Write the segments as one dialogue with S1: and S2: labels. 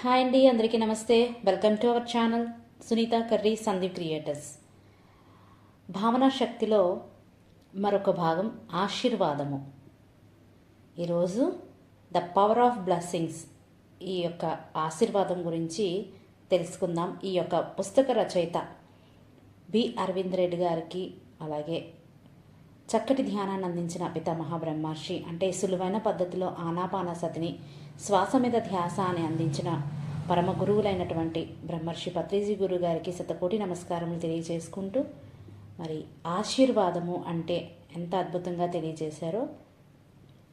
S1: Hi అండి అందరికీ నమస్తే. Welcome to our channel Sunitha Karri Sandeep creators Bhavana శక్తిలో మరొక భాగం ఆశీర్వాదము. ఈరోజు ద పవర్ ఆఫ్ బ్లెస్సింగ్స్ ఈ యొక్క ఆశీర్వాదం గురించి తెలుసుకుందాం. ఈ యొక్క పుస్తక రచయిత బి. అరవింద్ రెడ్డి గారికి అలాగే చక్కటి ధ్యానాన్ని అందించిన పితామహ బ్రహ్మర్షి అంటే సులువైన పద్ధతిలో ఆనాపానసతిని శ్వాస మీద ధ్యాస అని అందించిన పరమ గురువులైనటువంటి బ్రహ్మర్షి పత్రిజీ గురువు గారికి శతకోటి నమస్కారములు తెలియజేసుకుంటూ మరి ఆశీర్వాదము అంటే ఎంత అద్భుతంగా తెలియజేశారో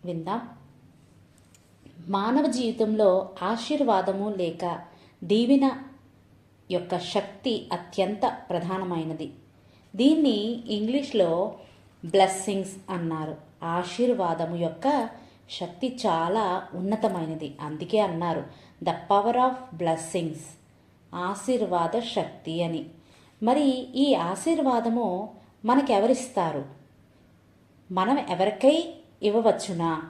S1: విందాం. మానవ జీవితంలో ఆశీర్వాదము లేక దీవెన యొక్క శక్తి అత్యంత ప్రధానమైనది. దీన్ని ఇంగ్లీష్లో బ్లెస్సింగ్స్ అన్నారు. ఆశీర్వాదము యొక్క శక్తి చాలా ఉన్నతమైనది. అందుకే అన్నారు ద పవర్ ఆఫ్ బ్లెస్సింగ్స్ ఆశీర్వాద శక్తి అని. మరి ఈ ఆశీర్వాదము మనకెవరిస్తారు? మనం ఎవరికై ఇవ్వవచ్చునా?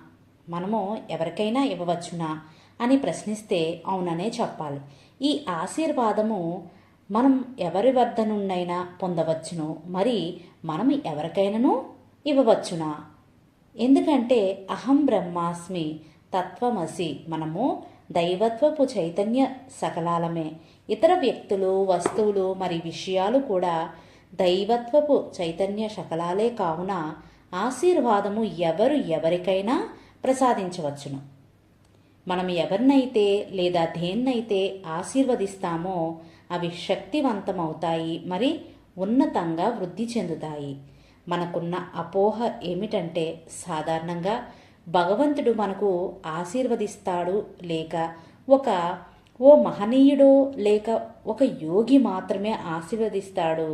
S1: మనము ఎవరికైనా ఇవ్వవచ్చునా? అని ప్రశ్నిస్తే అవుననే చెప్పాలి. ఈ ఆశీర్వాదము మనం ఎవరి వద్ద నుండైనా పొందవచ్చును. మరి మనం ఎవరికైనాను ఇవ్వవచ్చునా? ఎందుకంటే అహం బ్రహ్మాస్మి తత్వమసి మనము దైవత్వపు చైతన్య సకలాలమే. ఇతర వ్యక్తులు వస్తువులు మరి విషయాలు కూడా దైవత్వపు చైతన్య శకలాలే కావున ఆశీర్వాదము ఎవరు ఎవరికైనా ప్రసాదించవచ్చును. మనం ఎవరినైతే లేదా దేన్నైతే ఆశీర్వదిస్తామో అవి శక్తివంతమవుతాయి మరి ఉన్నతంగా వృద్ధి చెందుతాయి. మనకున్న అపోహ ఏమిటంటే సాధారణంగా భగవంతుడు మనకు ఆశీర్వదిస్తాడు లేక ఒక ఓ మహనీయుడో లేక ఒక యోగి మాత్రమే ఆశీర్వదిస్తాడు.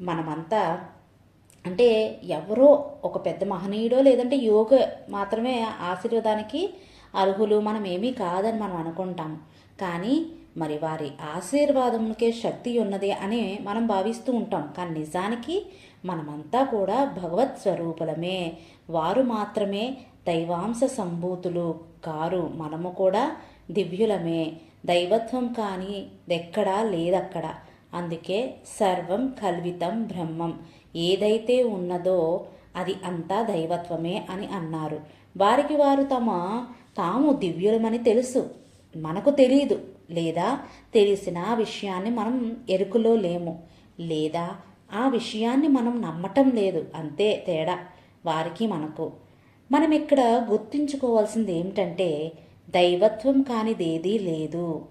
S1: మనమంతా అంటే ఎవరో ఒక పెద్ద మహనీయుడో లేదంటే యోగ మాత్రమే ఆశీర్వాదానికి అర్హులు మనం ఏమీ కాదని మనం అనుకుంటాం. కానీ మరి వారి ఆశీర్వాదముకే శక్తి ఉన్నది అని మనం భావిస్తూ ఉంటాం. కానీ నిజానికి మనమంతా కూడా భగవత్ స్వరూపులమే. వారు మాత్రమే దైవాంశ సంభూతులు కారు. మనము కూడా దివ్యులమే. దైవత్వం కానీ ఎక్కడా లేదక్కడ. అందుకే సర్వం కల్వితం బ్రహ్మం. ఏదైతే ఉన్నదో అది అంతా దైవత్వమే అని అన్నారు. వారికి వారు తమ తాము దివ్యులమని తెలుసు. మనకు తెలియదు లేదా తెలిసిన విషయాన్ని మనం ఎరుకులో లేము. లేదా ఆ విషయాన్ని మనం నమ్మటం లేదు. అంతే తేడా వారికి మనకు. మనం ఇక్కడ గుర్తుంచుకోవాల్సింది ఏమిటంటే దైవత్వం కానిదేదీ లేదు.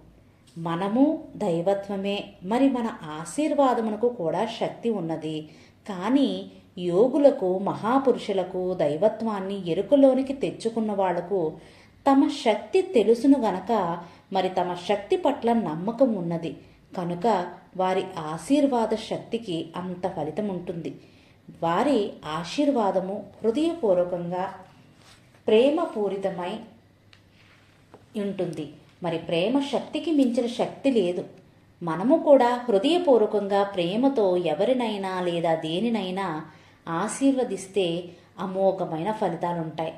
S1: మనము దైవత్వమే. మరి మన ఆశీర్వాదమునకు కూడా శక్తి ఉన్నది. కానీ యోగులకు మహాపురుషులకు దైవత్వాన్ని ఎరుకలోనికి తెచ్చుకున్న వాళ్ళకు తమ శక్తి తెలుసును గనక మరి తమ శక్తి పట్ల నమ్మకం ఉన్నది. కనుక వారి ఆశీర్వాద శక్తికి అంత ఫలితం ఉంటుంది వారి ఆశీర్వాదము హృదయపూర్వకంగా ప్రేమపూరితమై ఉంటుంది. మరి ప్రేమ శక్తికి మించిన శక్తి లేదు. మనము కూడా హృదయపూర్వకంగా ప్రేమతో ఎవరినైనా లేదా దేనినైనా ఆశీర్వదిస్తే అమోఘమైన ఫలితాలుంటాయి.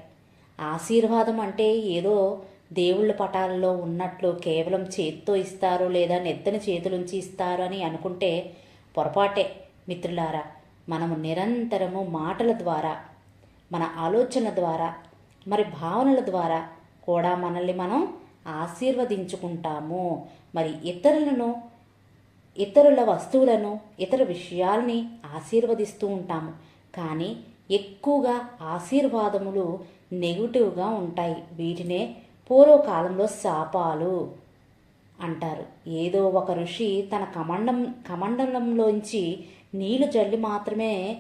S1: ఆశీర్వాదం అంటే ఏదో దేవుళ్ళ పటాలలో ఉన్నట్లు కేవలం చేత్తో ఇస్తారు లేదా నెత్తని చేతులుంచి ఇస్తారు అని అనుకుంటే పొరపాటే మిత్రులారా. మనము నిరంతరము మాటల ద్వారా మన ఆలోచన ద్వారా మరి భావనల ద్వారా కూడా మనల్ని మనం ఆశీర్వదించుకుంటాము. మరి ఇతరులను ఇతరుల వస్తువులను ఇతర విషయాల్ని ఆశీర్వదిస్తూ ఉంటాము. కానీ ఎక్కువగా ఆశీర్వాదములు నెగిటివ్గా ఉంటాయి. వీటినే పూర్వకాలంలో శాపాలు అంటారు. ఏదో ఒక ఋషి తన కమండం కమండలంలోంచి నీళ్ళు జల్లి మాత్రమే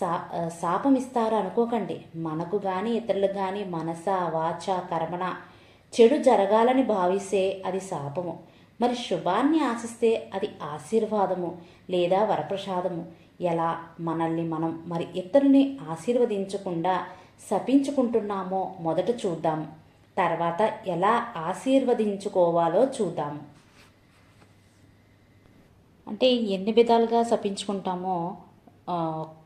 S1: సా శాపం ఇస్తారు అనుకోకండి. మనకు కానీ ఇతరులకు కానీ మనస వాచ కర్మణ చెడు జరగాలని భావిస్తే అది శాపము. మరి శుభాన్ని ఆశిస్తే అది ఆశీర్వాదము లేదా వరప్రసాదము. ఎలా? మనల్ని మనం మరి ఇతరుల్ని ఆశీర్వదించకుండా శపించుకుంటున్నామో మొదట చూద్దాం. తర్వాత ఎలా ఆశీర్వదించుకోవాలో చూద్దాం. అంటే ఎన్ని విధాలుగా శపించుకుంటామో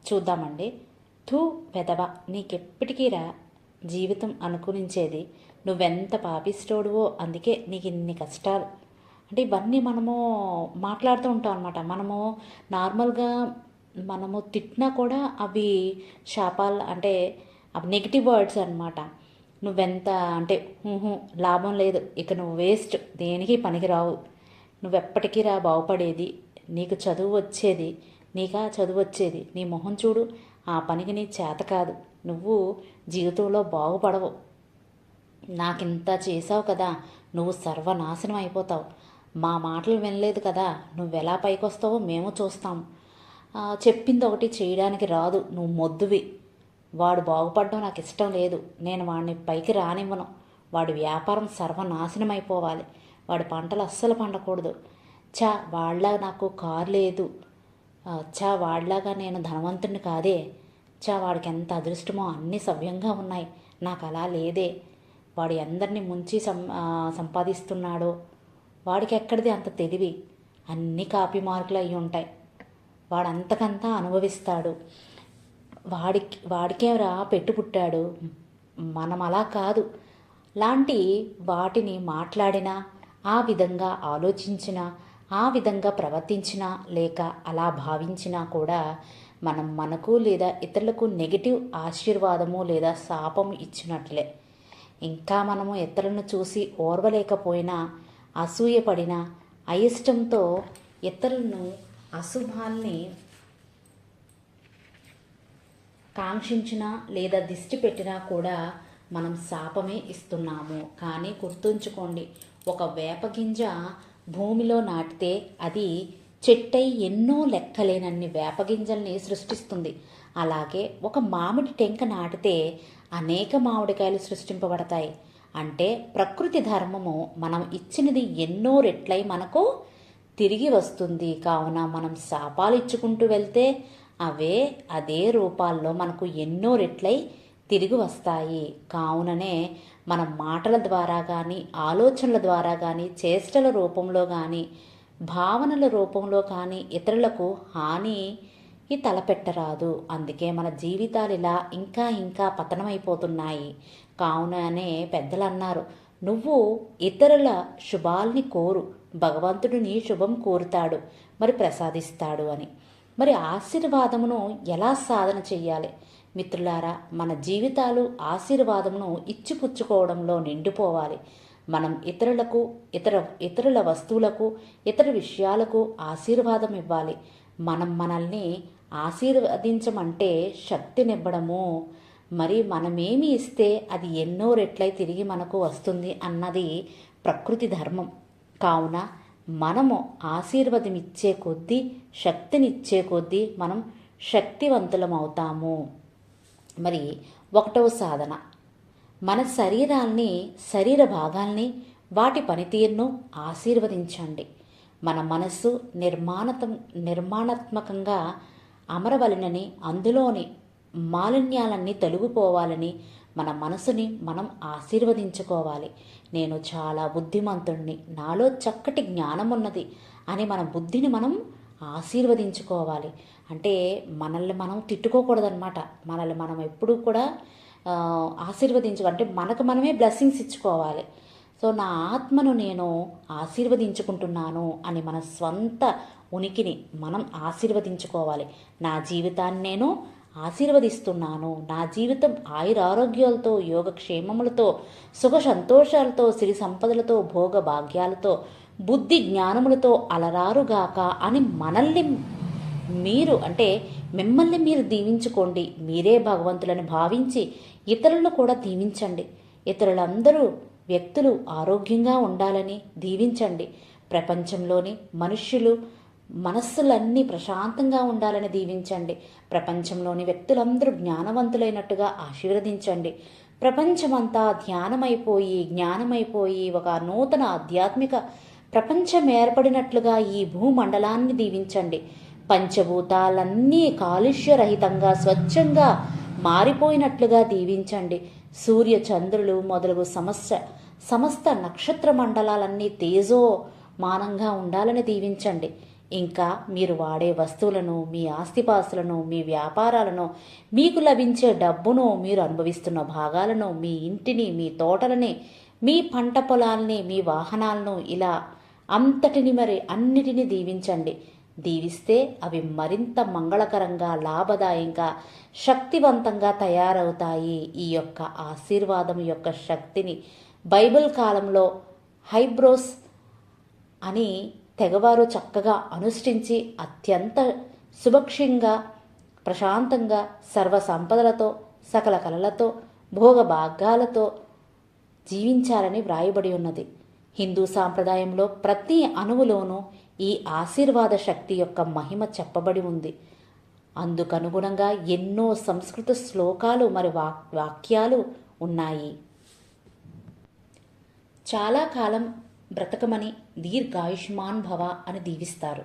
S1: చూద్దామండి. థూ వెదవ నీకెప్పటికీ రా జీవితం అనుకూలించేది నువ్వెంత పాపిస్తోడువో అందుకే నీకు ఇన్ని కష్టాలు. అంటే ఇవన్నీ మనము మాట్లాడుతూ ఉంటాం అనమాట మనము నార్మల్గా మనము తిట్టినా కూడా అవి శాపాలు అంటే అవి నెగిటివ్ వర్డ్స్ అనమాట నువ్వెంత అంటే లాభం లేదు. ఇక నువ్వు వేస్ట్ దేనికి పనికిరావు? నువ్వెప్పటికీ రా బాగుపడేది. నీకు చదువు వచ్చేది. నీకా చదువు వచ్చేది. నీ మొహం చూడు. ఆ పనికి నీ చేత కాదు. నువ్వు జీవితంలో బాగుపడవు. నాకింత చేసావు కదా. నువ్వు సర్వనాశనం అయిపోతావు. మా మాటలు వినలేదు కదా. నువ్వెలా పైకొస్తావో మేము చూస్తాం. చెప్పింది ఒకటి చేయడానికి రాదు. నువ్వు మొద్దువి. వాడు బాగుపడడం నాకు ఇష్టం లేదు. నేను వాడిని పైకి రానివ్వను. వాడి వ్యాపారం సర్వనాశనం అయిపోవాలి వాడి పంటలు అస్సలు పండకూడదు. చా వాళ్ళ నాకు కారు లేదు. చా వాడిలాగా నేను ధనవంతుడిని కాదే. చా వాడికి ఎంత అదృష్టమో అన్నీ సవ్యంగా ఉన్నాయి. నాకు అలా లేదే. వాడు ఎందరిని ముంచి సం సంపాదిస్తున్నాడో. వాడికి ఎక్కడిది అంత తెలివి? అన్ని కాపీ మార్కులు అయి ఉంటాయి వాడంతకంతా అనుభవిస్తాడు. వాడికి వాడికేమరా పెట్టు పుట్టాడు? మనం అలా కాదు. లాంటి వాటిని మాట్లాడినా ఆ విధంగా ఆలోచించినా ఆ విధంగా ప్రవర్తించినా లేక అలా భావించినా కూడా మనం మనకు లేదా ఇతరులకు నెగిటివ్ ఆశీర్వాదము లేదా శాపం ఇచ్చినట్లే. ఇంకా మనము ఇతరులను చూసి ఓర్వలేకపోయినా అసూయపడినా అయిష్టంతో ఇతరులను అశుభాల్ని కాంక్షించినా లేదా దిష్టి పెట్టినా కూడా మనం శాపమే ఇస్తున్నాము. కానీ గుర్తుంచుకోండి ఒక వేపగింజ భూమిలో నాటితే అది చెట్టై ఎన్నో లెక్కలేనన్ని వేప గింజల్ని సృష్టిస్తుంది. అలాగే ఒక మామిడి టెంక నాటితే అనేక మామిడికాయలు సృష్టింపబడతాయి. అంటే ప్రకృతి ధర్మము మనం ఇచ్చినది ఎన్నో రెట్లై మనకు తిరిగి వస్తుంది. కావున మనం శాపాలు ఇచ్చుకుంటూ వెళ్తే అవే అదే రూపాల్లో మనకు ఎన్నో రెట్లై తిరిగి వస్తాయి. కావుననే మన మాటల ద్వారా కానీ ఆలోచనల ద్వారా కానీ చేష్టల రూపంలో కానీ భావనల రూపంలో కానీ ఇతరులకు హాని తలపెట్టరాదు. అందుకే మన జీవితాలు ఇలా ఇంకా ఇంకా పతనమైపోతున్నాయి. కావుననే పెద్దలు అన్నారు నువ్వు ఇతరుల శుభాల్ని కోరు. భగవంతుడు నీ శుభం కోరుతాడు. మరి ప్రసాదిస్తాడు అని. మరి ఆశీర్వాదమును ఎలా సాధన చెయ్యాలి? మిత్రులారా మన జీవితాలు ఆశీర్వాదమును ఇచ్చిపుచ్చుకోవడంలో నిండిపోవాలి. మనం ఇతరులకు ఇతర ఇతరుల వస్తువులకు ఇతర విషయాలకు ఆశీర్వాదం ఇవ్వాలి. మనం మనల్ని ఆశీర్వదించమంటే శక్తినివ్వడము మరి మనమేమి ఇస్తే అది ఎన్నో రెట్లై తిరిగి మనకు వస్తుంది అన్నది ప్రకృతి ధర్మం. కావున మనము ఆశీర్వాదం ఇచ్చే కొద్దీ శక్తినిచ్చే కొద్దీ మనం శక్తివంతులం అవుతాము మరి ఒకటవ సాధన. మన శరీరాల్ని శరీర భాగాల్ని వాటి పనితీరును ఆశీర్వదించండి. మన మనస్సు నిర్మాణతం నిర్మాణాత్మకంగా అమరవలనని అందులోని మాలిన్యాలన్నీ తొలగిపోవాలని మన మనసుని మనం ఆశీర్వదించుకోవాలి. నేను చాలా బుద్ధిమంతుణ్ణి. నాలో చక్కటి జ్ఞానం ఉన్నది అని మన బుద్ధిని మనం ఆశీర్వదించుకోవాలి. అంటే మనల్ని మనం తిట్టుకోకూడదనమాట మనల్ని మనం ఎప్పుడూ కూడా ఆ, ఆశీర్వదించు అంటే మనకు మనమే బ్లెస్సింగ్స్ ఇచ్చుకోవాలి. సో నా ఆత్మను నేను ఆశీర్వదించుకుంటున్నాను అని మన స్వంత ఉనికిని మనం ఆశీర్వదించుకోవాలి. నా జీవితాన్ని నేను ఆశీర్వదిస్తున్నాను. నా జీవితం ఆయురారోగ్యాలతో యోగక్షేమములతో సుఖ సంతోషాలతో సిరి సంపదలతో భోగ భాగ్యాలతో బుద్ధి జ్ఞానములతో అలరారుగాక అని మనల్ని మీరు అంటే మిమ్మల్ని మీరు దీవించుకోండి. మీరే భగవంతులను భావించి ఇతరులను కూడా దీవించండి. ఇతరులందరూ వ్యక్తులు ఆరోగ్యంగా ఉండాలని దీవించండి. ప్రపంచంలోని మనుష్యులు మనస్సులన్నీ ప్రశాంతంగా ఉండాలని దీవించండి. ప్రపంచంలోని వ్యక్తులందరూ జ్ఞానవంతులైనట్టుగా ఆశీర్వదించండి. ప్రపంచమంతా ధ్యానమైపోయి జ్ఞానమైపోయి ఒక నూతన ఆధ్యాత్మిక ప్రపంచం ఏర్పడినట్లుగా ఈ భూమండలాన్ని దీవించండి. పంచభూతాలన్నీ కాలుష్యరహితంగా స్వచ్ఛంగా మారిపోయినట్లుగా దీవించండి. సూర్య చంద్రులు మొదలగు సమస్య సమస్త నక్షత్ర మండలాలన్నీ తేజో మానంగా ఉండాలని దీవించండి. ఇంకా మీరు వాడే వస్తువులను మీ ఆస్తిపాస్తులను మీ వ్యాపారాలను మీకు లభించే డబ్బును మీరు అనుభవిస్తున్న భాగాలను మీ ఇంటిని మీ తోటలని మీ పంట పొలాల్ని మీ వాహనాలను ఇలా అంతటిని మరి అన్నిటిని దీవించండి. దీవిస్తే అవి మరింత మంగళకరంగా లాభదాయంగా శక్తివంతంగా తయారవుతాయి. ఈ యొక్క ఆశీర్వాదం యొక్క శక్తిని బైబిల్ కాలంలో హైబ్రోస్ అని తెగవారు చక్కగా అనుష్ఠించి అత్యంత సుభక్షంగా ప్రశాంతంగా సర్వ సంపదలతో సకల కళలతో భోగభాగాలతో జీవించాలని వ్రాయబడి ఉన్నది. హిందూ సాంప్రదాయంలో ప్రతి అణువులోనూ ఈ ఆశీర్వాద శక్తి యొక్క మహిమ చెప్పబడి ఉంది. అందుకనుగుణంగా ఎన్నో సంస్కృత శ్లోకాలు మరి వాక్ వాక్యాలు ఉన్నాయి. చాలా కాలం బ్రతకమని దీర్ఘాయుష్మాన్ భవ అని దీవిస్తారు.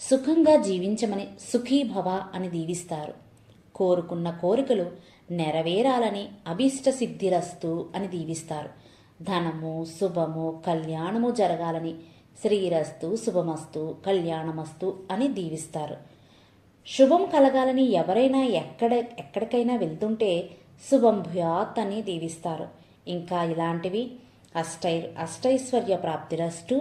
S1: సుఖంగా జీవించమని సుఖీ భవ అని దీవిస్తారు. కోరుకున్న కోరికలు నెరవేరాలని అభీష్ట సిద్ధిరస్తు అని దీవిస్తారు. ధనము శుభము కళ్యాణము జరగాలని శ్రీరస్తు శుభమస్తు కళ్యాణమస్తు అని దీవిస్తారు. శుభం కలగాలని ఎవరైనా ఎక్కడ ఎక్కడికైనా వెళ్తుంటే శుభం భూయాత్ అని దీవిస్తారు. ఇంకా ఇలాంటివి అష్టై అష్టైశ్వర్య ప్రాప్తిరస్తు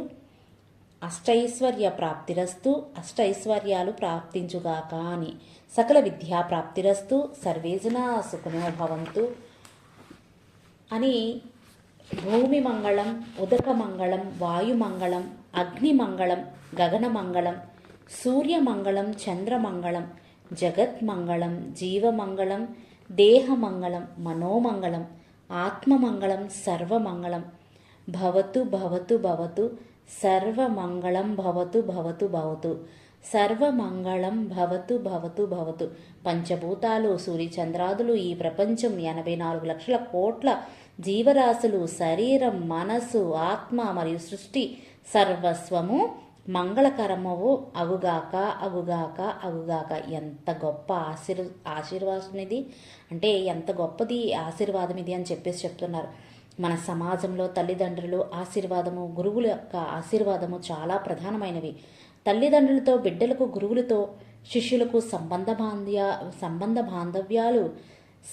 S1: అష్టైశ్వర్య ప్రాప్తిరస్తు అష్టైశ్వర్యాలు ప్రాప్తించుగాక అని. సకల విద్యా ప్రాప్తిరస్తు సర్వేజనా సుఖనో భవంతు అని భూమి మంగళం ఉదక మంగళం వాయుమంగళం అగ్నిమంగళం గగనమంగళం సూర్యమంగళం చంద్రమంగళం జగత్మంగళం జీవమంగళం దేహమంగళం మనోమంగళం ఆత్మమంగళం సర్వమంగళం భవతు భవతు భవతు సర్వమంగళం భవతు భవతు భవతు సర్వమంగళం భవతు భవతు భవతు. పంచభూతాలు సూర్యచంద్రాదులు ఈ ప్రపంచం ఎనభై నాలుగు లక్షల కోట్ల జీవరాశులు శరీరం మనసు ఆత్మ మరియు సృష్టి సర్వస్వము మంగళకరమవు. అగుగాక అగుగాక అగుగాక. ఎంత గొప్ప ఆశీర్ ఆశీర్వాదం ఇది అంటే ఎంత గొప్పది ఆశీర్వాదం ఇది అని చెప్పేసి చెప్తున్నారు. మన సమాజంలో తల్లిదండ్రులు ఆశీర్వాదము గురువుల యొక్క ఆశీర్వాదము చాలా ప్రధానమైనవి. తల్లిదండ్రులతో బిడ్డలకు గురువులతో శిష్యులకు సంబంధ బాంధ్య సంబంధ బాంధవ్యాలు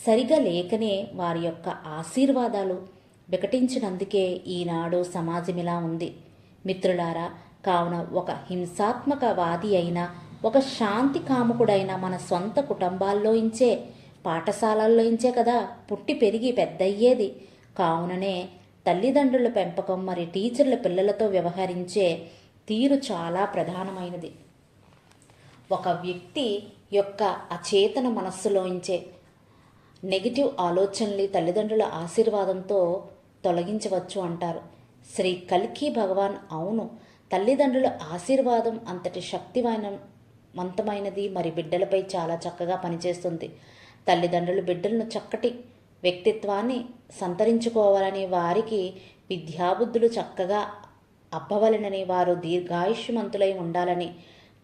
S1: సరిగా లేకనే వారి యొక్క ఆశీర్వాదాలు వికటించినందుకే ఈనాడు సమాజం ఇలా ఉంది. మిత్రులారా కావున ఒక హింసాత్మక వాది అయిన ఒక శాంతి కాముకుడైన మన సొంత కుటుంబాల్లోంచే పాఠశాలల్లోంచే కదా పుట్టి పెరిగి పెద్దయ్యేది. కావుననే తల్లిదండ్రుల పెంపకం మరి టీచర్ల పిల్లలతో వ్యవహరించే తీరు చాలా ప్రధానమైనది. ఒక వ్యక్తి యొక్క అచేతన మనస్సులోంచే నెగిటివ్ ఆలోచనలు తల్లిదండ్రుల ఆశీర్వాదంతో తొలగించవచ్చు అంటారు. శ్రీ కల్కి భగవాన్ అవును తల్లిదండ్రుల ఆశీర్వాదం అంతటి శక్తివంతమైనది మరి బిడ్డలపై చాలా చక్కగా పనిచేస్తుంది. తల్లిదండ్రులు బిడ్డలను చక్కటి వ్యక్తిత్వాన్ని సంతరించుకోవాలని వారికి విద్యాబుద్ధులు చక్కగా అబ్బవలనని వారు దీర్ఘాయుష్మంతులై ఉండాలని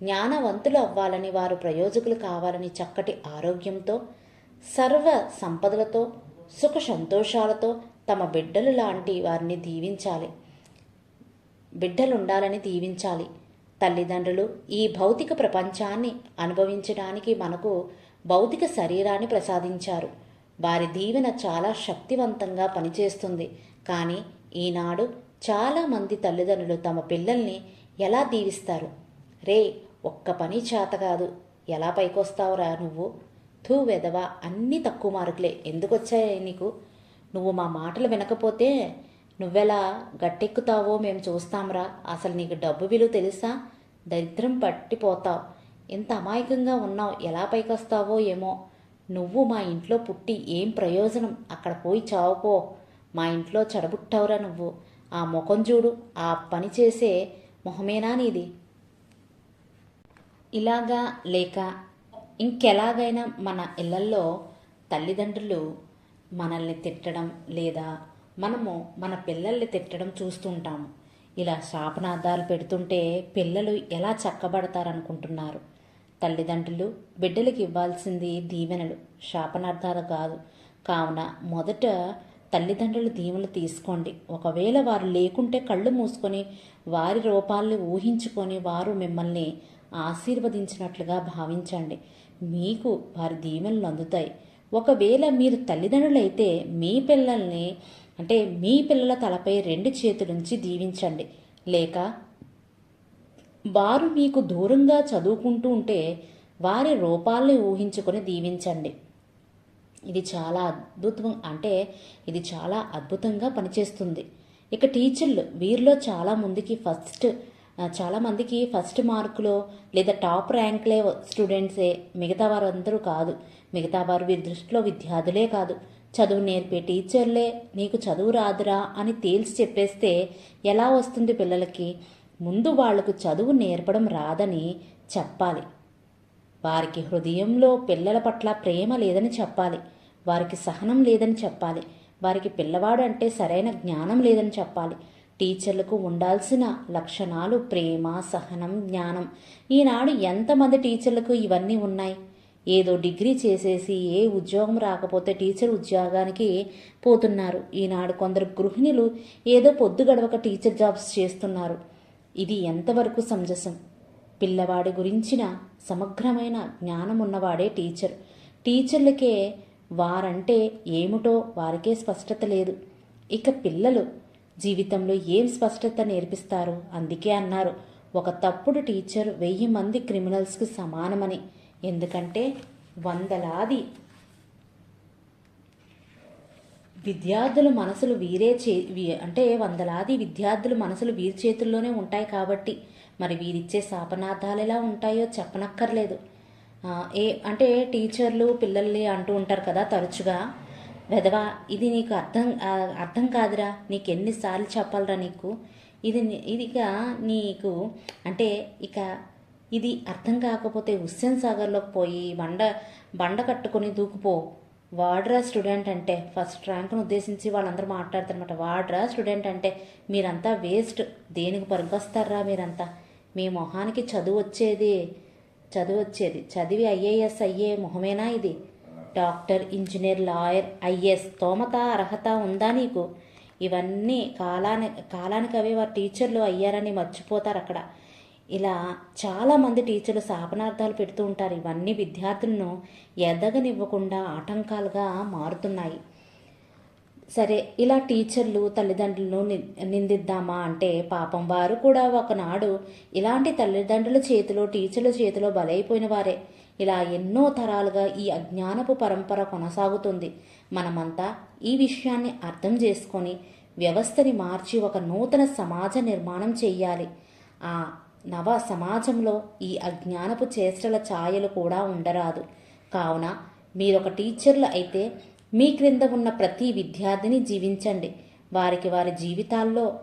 S1: జ్ఞానవంతులు అవ్వాలని వారు ప్రయోజకులు కావాలని చక్కటి ఆరోగ్యంతో సర్వ సంపదలతో సుఖ సంతోషాలతో తమ బిడ్డలు లాంటి వారిని దీవించాలి. బిడ్డలుండాలని దీవించాలి. తల్లిదండ్రులు ఈ భౌతిక ప్రపంచాన్ని అనుభవించడానికి మనకు భౌతిక శరీరాన్ని ప్రసాదించారు. వారి దీవెన చాలా శక్తివంతంగా పనిచేస్తుంది. కానీ ఈనాడు చాలామంది తల్లిదండ్రులు తమ పిల్లల్ని ఎలా దీవిస్తారు? రే ఒక్క పని చేత కాదు. ఎలా పైకొస్తావురా నువ్వు? థూ వెదవా అన్నీ తక్కువ మార్కులే. ఎందుకు వచ్చాయి నీకు? నువ్వు మా మాటలు వినకపోతే నువ్వెలా గట్టెక్కుతావో మేము చూస్తాంరా. అసలు నీకు డబ్బు విలువ తెలుసా? దరిద్రం పట్టిపోతావు. ఇంత అమాయకంగా ఉన్నావు. ఎలా పైకొస్తావో ఏమో. నువ్వు మా ఇంట్లో పుట్టి ఏం ప్రయోజనం? అక్కడ పోయి చావుకో. మా ఇంట్లో చెడబుట్టావురా నువ్వు. ఆ ముఖం చూడు. ఆ పని చేసే మొహమేనా నీది? ఇలాగా లేక ఇంకెలాగైనా మన ఇళ్ళల్లో తల్లిదండ్రులు మనల్ని తిట్టడం లేదా మనము మన పిల్లల్ని తిట్టడం చూస్తుంటాము ఇలా శాపనార్థాలు పెడుతుంటే పిల్లలు ఎలా చక్కబడతారనుకుంటున్నారు? తల్లిదండ్రులు బిడ్డలకి ఇవ్వాల్సింది దీవెనలు శాపనార్థాలు కాదు. కావున మొదట తల్లిదండ్రుల దీవెనలు తీసుకోండి. ఒకవేళ వారు లేకుంటే కళ్ళు మూసుకొని వారి రూపాల్ని ఊహించుకొని వారు మిమ్మల్ని ఆశీర్వదించినట్లుగా భావించండి. మీకు వారి దీవెనలు అందుతాయి. ఒకవేళ మీరు తల్లిదండ్రులైతే మీ పిల్లల్ని అంటే మీ పిల్లల తలపై రెండు చేతులుంచి దీవించండి. లేక వారు మీకు దూరంగా చదువుకుంటూ ఉంటే వారి రూపాల్ని ఊహించుకొని దీవించండి. ఇది చాలా అద్భుతం అంటే ఇది చాలా అద్భుతంగా పనిచేస్తుంది. ఇక టీచర్లు వీరిలో చాలా మందికి ఫస్ట్ చాలామందికి చాలా మందికి ఫస్ట్ మార్కులో లేదా టాప్ ర్యాంక్లే స్టూడెంట్సే మిగతా వారందరూ కాదు. మిగతా వారు వీరి దృష్టిలో విద్యార్థులే కాదు. చదువు నేర్పే టీచర్లే నీకు చదువు రాదురా అని తేల్చి చెప్పేస్తే ఎలా వస్తుంది పిల్లలకి? ముందు వాళ్ళకు చదువు నేర్పడం రాదని చెప్పాలి. వారికి హృదయంలో పిల్లల పట్ల ప్రేమ లేదని చెప్పాలి. వారికి సహనం లేదని చెప్పాలి. వారికి పిల్లవాడు అంటే సరైన జ్ఞానం లేదని చెప్పాలి. టీచర్లకు ఉండాల్సిన లక్షణాలు ప్రేమ సహనం జ్ఞానం. ఈనాడు ఎంతమంది టీచర్లకు ఇవన్నీ ఉన్నాయి? ఏదో డిగ్రీ చేసేసి ఏ ఉద్యోగం రాకపోతే టీచర్ ఉద్యోగానికి పోతున్నారు. ఈనాడు కొందరు గృహిణులు ఏదో పొద్దు గడవక టీచర్ జాబ్స్ చేస్తున్నారు. ఇది ఎంతవరకు సమంజసం? పిల్లవాడి గురించిన సమగ్రమైన జ్ఞానం ఉన్నవాడే టీచర్. టీచర్లకే వారంటే ఏమిటో వారికే స్పష్టత లేదు. ఇక పిల్లలు జీవితంలో ఏం స్పష్టత నేర్పిస్తారు? అందుకే అన్నారు. ఒక తప్పుడు టీచర్ వెయ్యి మంది క్రిమినల్స్కి సమానమని. ఎందుకంటే వందలాది విద్యార్థుల మనసులు వీరే చే అంటే వందలాది విద్యార్థుల మనసులు వీరి చేతుల్లోనే ఉంటాయి కాబట్టి మరి వీరిచ్చే శాపనార్థాలు ఎలా ఉంటాయో చెప్పనక్కర్లేదు. ఏ అంటే టీచర్లు పిల్లల్ని అంటూ ఉంటారు కదా తరచుగా. వెదవా ఇది నీకు అర్థం అర్థం కాదురా. నీకు ఎన్నిసార్లు చెప్పాలరా నీకు? ఇది ఇదిక నీకు అంటే ఇక ఇది అర్థం కాకపోతే హుస్సేన్ సాగర్లోకి పోయి బండ బండ కట్టుకొని దూకుపో. వాడ్రా స్టూడెంట్ అంటే ఫస్ట్ ర్యాంక్ను ఉద్దేశించి వాళ్ళందరూ మాట్లాడుతారనమాట వాడ్రా స్టూడెంట్ అంటే మీరంతా వేస్ట్. దేనికి పనికొస్తారా మీరంతా? మీ మొహానికి చదువు వచ్చేది చదువు వచ్చేది. చదివి ఐఏఎస్ అయ్యే మొహమేనా ఇది? డాక్టర్ ఇంజనీర్ లాయర్ ఐఏఎస్ స్తోమత అర్హత ఉందా నీకు? ఇవన్నీ కాలాని కాలానికి అవే వారి టీచర్లు అయ్యారని మర్చిపోతారు అక్కడ ఇలా చాలామంది టీచర్లు శాపనార్థాలు పెడుతూ ఉంటారు. ఇవన్నీ విద్యార్థులను ఎదగనివ్వకుండా ఆటంకాలుగా మారుతున్నాయి. సరే ఇలా టీచర్లు తల్లిదండ్రులను ని- నిందిద్దామా అంటే పాపం వారు కూడా ఒకనాడు ఇలాంటి తల్లిదండ్రుల చేతిలో టీచర్ల చేతిలో బలైపోయిన వారే. ఇలా ఎన్నో తరాలుగా ఈ అజ్ఞానపు పరంపర కొనసాగుతుంది. మనమంతా ఈ విషయాన్ని అర్థం చేసుకొని వ్యవస్థని మార్చి ఒక నూతన సమాజ నిర్మాణం చెయ్యాలి. ఆ నవ సమాజంలో ఈ అజ్ఞానపు చేష్టల ఛాయలు కూడా ఉండరాదు. కావున మీరొక టీచర్లు అయితే మీ క్రింద ఉన్న ప్రతి విద్యార్థిని జీవించండి. వారికి వారి జీవితాల్లో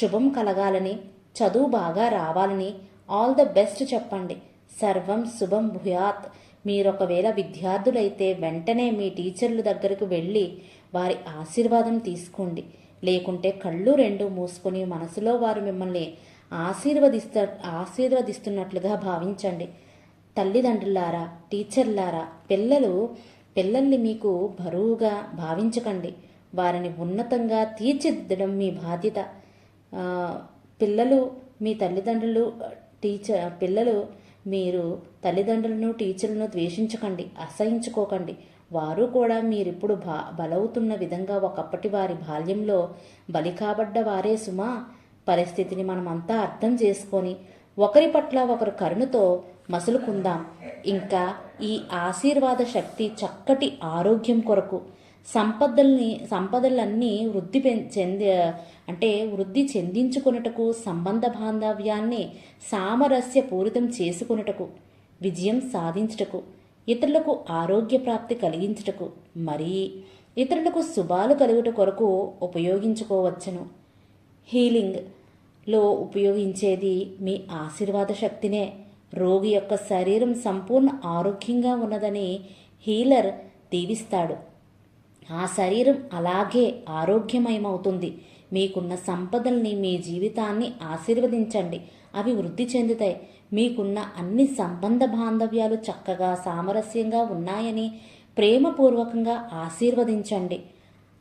S1: శుభం కలగాలని చదువు బాగా రావాలని ఆల్ ద బెస్ట్ చెప్పండి. సర్వం శుభం భూయాత్. మీరొకవేళ విద్యార్థులైతే వెంటనే మీ టీచర్ల దగ్గరకు వెళ్ళి వారి ఆశీర్వాదం తీసుకోండి. లేకుంటే కళ్ళు రెండు మూసుకొని మనసులో వారు మిమ్మల్ని ఆశీర్వదిస్త ఆశీర్వదిస్తున్నట్లుగా భావించండి. తల్లిదండ్రులారా టీచర్లారా పిల్లలు పిల్లల్ని మీకు బరువుగా భావించకండి. వారిని ఉన్నతంగా తీర్చిదిద్దడం మీ బాధ్యత. పిల్లలు మీ తల్లిదండ్రులు టీచర్ పిల్లలు మీరు తల్లిదండ్రులను టీచర్లను ద్వేషించకండి అసహించుకోకండి. వారు కూడా మీరిప్పుడు బా బలవుతున్న విధంగా ఒకప్పటి వారి బాల్యంలో బలి కాబడ్డ వారే సుమా? పరిస్థితిని మనమంతా అర్థం చేసుకొని ఒకరి పట్ల ఒకరు కరుణతో మసులుకుందాం. ఇంకా ఈ ఆశీర్వాద శక్తి చక్కటి ఆరోగ్యం కొరకు సంపదల్ని సంపదలన్నీ వృద్ధి చెంది అంటే వృద్ధి చెందించుకొనుటకు సంబంధ బాంధవ్యాన్ని సామరస్య పూరితం చేసుకొనుటకు విజయం సాధించుటకు ఇతరులకు ఆరోగ్య ప్రాప్తి కలిగించుటకు మరీ ఇతరులకు శుభాలు కలుగుట కొరకు ఉపయోగించుకోవచ్చును. హీలింగ్ లో ఉపయోగించేది మీ ఆశీర్వాద శక్తినే. రోగి యొక్క శరీరం సంపూర్ణ ఆరోగ్యంగా ఉన్నదని హీలర్ దీవిస్తాడు. ఆ శరీరం అలాగే ఆరోగ్యమయమవుతుంది. మీకున్న సంపదల్ని మీ జీవితాన్ని ఆశీర్వదించండి. అవి వృద్ధి చెందుతాయి. మీకున్న అన్ని సంబంధ బాంధవ్యాలు చక్కగా సామరస్యంగా ఉన్నాయని ప్రేమపూర్వకంగా ఆశీర్వదించండి.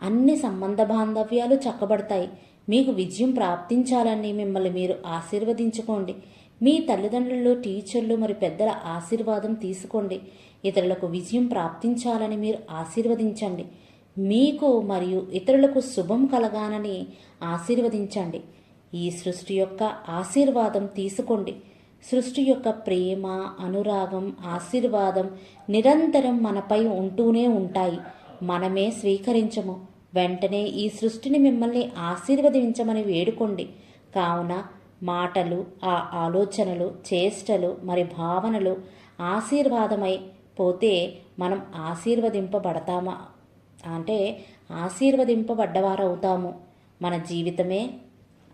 S1: అన్ని సంబంధ బాంధవ్యాలు చక్కబడతాయి. మీకు విజయం ప్రాప్తించాలని మిమ్మల్ని మీరు ఆశీర్వదించుకోండి. మీ తల్లిదండ్రులు టీచర్లు మరి పెద్దల ఆశీర్వాదం తీసుకోండి. ఇతరులకు విజయం ప్రాప్తించాలని మీరు ఆశీర్వదించండి. మీకు మరియు ఇతరులకు శుభం కలగానని ఆశీర్వదించండి. ఈ సృష్టి యొక్క ఆశీర్వాదం తీసుకోండి. సృష్టి యొక్క ప్రేమ అనురాగం ఆశీర్వాదం నిరంతరం మనపై ఉంటూనే ఉంటాయి. మనమే స్వీకరించము. వెంటనే ఈ సృష్టిని మిమ్మల్ని ఆశీర్వదించమని వేడుకోండి. కావున మాటలు ఆ ఆలోచనలు చేష్టలు మరి భావనలు ఆశీర్వాదమై పోతే మనం ఆశీర్వదింపబడతామా? అంటే ఆశీర్వదింపబడ్డవారవుతాము. మన జీవితమే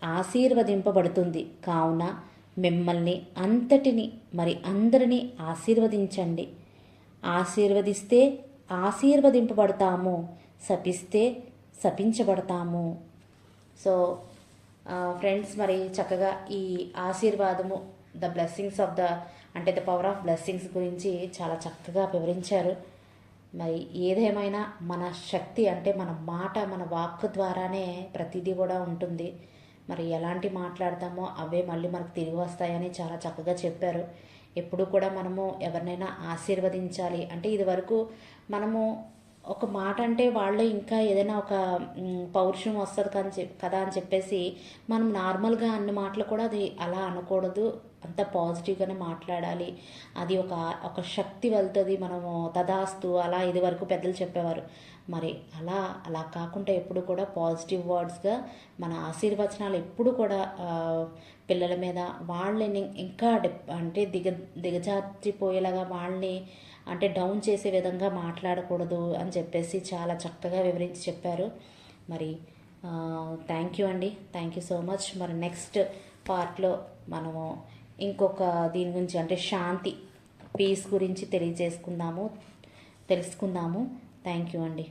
S1: ఆశీర్వదింపబడుతుంది. కావున మిమ్మల్ని అంతటిని మరి అందరినీ ఆశీర్వదించండి. ఆశీర్వదిస్తే ఆశీర్వదింపబడతాము. శపిస్తే శపించబడతాము సో ఫ్రెండ్స్ మరి చక్కగా ఈ ఆశీర్వాదము ద బ్లెస్సింగ్స్ ఆఫ్ ద అంటే ద పవర్ ఆఫ్ బ్లెస్సింగ్స్ గురించి చాలా చక్కగా వివరించారు. మరి ఏదేమైనా మన శక్తి అంటే మన మాట మన వాక్ ద్వారానే ప్రతిదీ కూడా ఉంటుంది. మరి ఎలాంటి మాట్లాడతామో అవే మళ్ళీ మనకు తిరిగి వస్తాయని చాలా చక్కగా చెప్పారు. ఎప్పుడు కూడా మనము ఎవరినైనా ఆశీర్వదించాలి. అంటే ఇది వరకు మనము ఒక మాట అంటే వాళ్ళు ఇంకా ఏదైనా ఒక పౌరుషం వస్తుంది కానీ చెప్ కదా అని చెప్పేసి మనం నార్మల్గా అన్ని మాటలు కూడా అది అలా అనకూడదు. అంత పాజిటివ్గానే మాట్లాడాలి. అది ఒక ఒక శక్తి వెళ్తుంది మనము తదాస్తు అలా ఇది వరకు పెద్దలు చెప్పేవారు. మరి అలా అలా కాకుండా ఎప్పుడు కూడా పాజిటివ్ వర్డ్స్గా మన ఆశీర్వచనాలు ఎప్పుడు కూడా పిల్లల మీద వాళ్ళని ఇంకా అంటే దిగ దిగజార్చిపోయేలాగా వాళ్ళని అంటే డౌన్ చేసే విధంగా మాట్లాడకూడదు అని చెప్పేసి చాలా చక్కగా వివరించి చెప్పారు. మరి థ్యాంక్ యూ అండి. థ్యాంక్ యూ సో మచ్ మరి నెక్స్ట్ పార్ట్లో మనము ఇంకొక దీని గురించి అంటే శాంతి పీస్ గురించి తెలియజేసుకుందాము తెలుసుకుందాము. థ్యాంక్ యూ అండి.